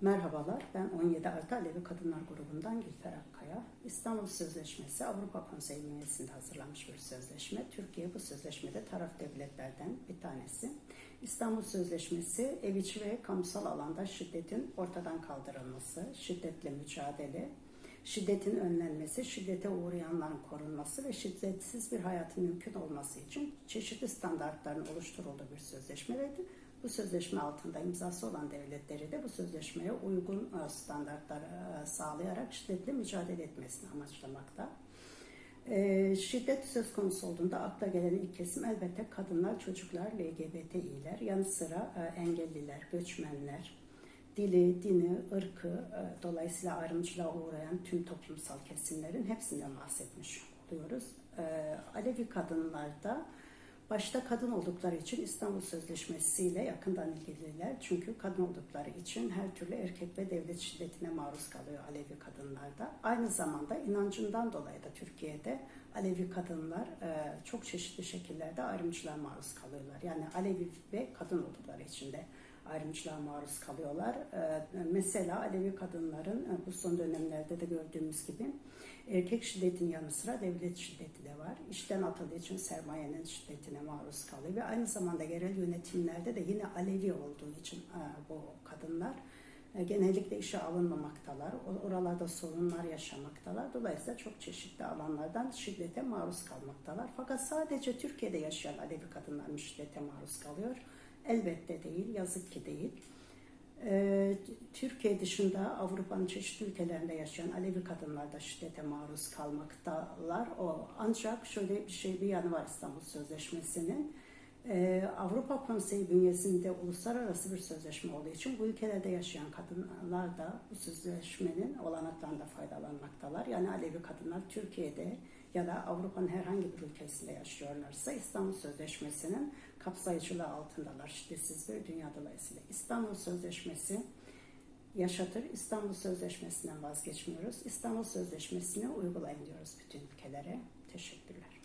Merhabalar, ben 17 Artı Alevi Kadınlar grubundan Gülfer Akkaya. İstanbul Sözleşmesi Avrupa Konseyi bünyesinde hazırlanmış bir sözleşme. Türkiye bu sözleşmede taraf devletlerden bir tanesi. İstanbul Sözleşmesi ev içi ve kamusal alanda şiddetin ortadan kaldırılması, şiddetle mücadele, şiddetin önlenmesi, şiddete uğrayanların korunması ve şiddetsiz bir hayatın mümkün olması için çeşitli standartların oluşturulduğu bir sözleşmeydi. Bu sözleşme altında imzası olan devletleri de bu sözleşmeye uygun e, standartlar e, sağlayarak şiddetle mücadele etmesini amaçlamakta. E, Şiddet söz konusu olduğunda akla gelen ilk kesim elbette kadınlar, çocuklar, LGBTİ'ler, yanı sıra engelliler, göçmenler, dili, dini, ırkı dolayısıyla ayrımcılığa uğrayan tüm toplumsal kesimlerin hepsinden bahsetmiş oluyoruz. E, Alevi kadınlarda başta kadın oldukları için İstanbul Sözleşmesi ile yakından ilgililer. Çünkü kadın oldukları için her türlü erkek ve devlet şiddetine maruz kalıyor Alevi kadınlarda. Aynı zamanda inancından dolayı da Türkiye'de Alevi kadınlar e, çok çeşitli şekillerde ayrımcılığa maruz kalıyorlar. Yani Alevi ve kadın oldukları için de ayrımcılığa maruz kalıyorlar. Ee, Mesela Alevi kadınların e, bu son dönemlerde de gördüğümüz gibi erkek şiddetin yanı sıra devlet şiddeti de var. İşten atıldığı için sermayenin şiddetine maruz kalıyor ve aynı zamanda yerel yönetimlerde de yine Alevi olduğu için e, bu kadınlar e, genellikle işe alınmamaktalar. Oralarda sorunlar yaşamaktalar. Dolayısıyla çok çeşitli alanlardan şiddete maruz kalmaktalar. Fakat sadece Türkiye'de yaşayan Alevi kadınlar şiddete maruz kalıyor? Elbette değil, yazık ki değil. Ee, Türkiye dışında Avrupa'nın çeşitli ülkelerinde yaşayan Alevi kadınlar da şiddete maruz kalmaktalar. O ancak şöyle bir şey bir yanı var İstanbul Sözleşmesi'nin. Ee, Avrupa Konseyi bünyesinde uluslararası bir sözleşme olduğu için bu ülkelerde yaşayan kadınlar da bu sözleşmenin olanaklarında faydalanmaktalar. Yani Alevi kadınlar Türkiye'de ya da Avrupa'nın herhangi bir ülkesinde yaşıyorlarsa İstanbul Sözleşmesi'nin kapsayıcılığı altındalar. Şiddetsiz bir dünya dolayısıyla. İstanbul Sözleşmesi yaşatır. İstanbul Sözleşmesi'nden vazgeçmiyoruz. İstanbul Sözleşmesi'ni uygulayın diyoruz bütün ülkelere. Teşekkürler.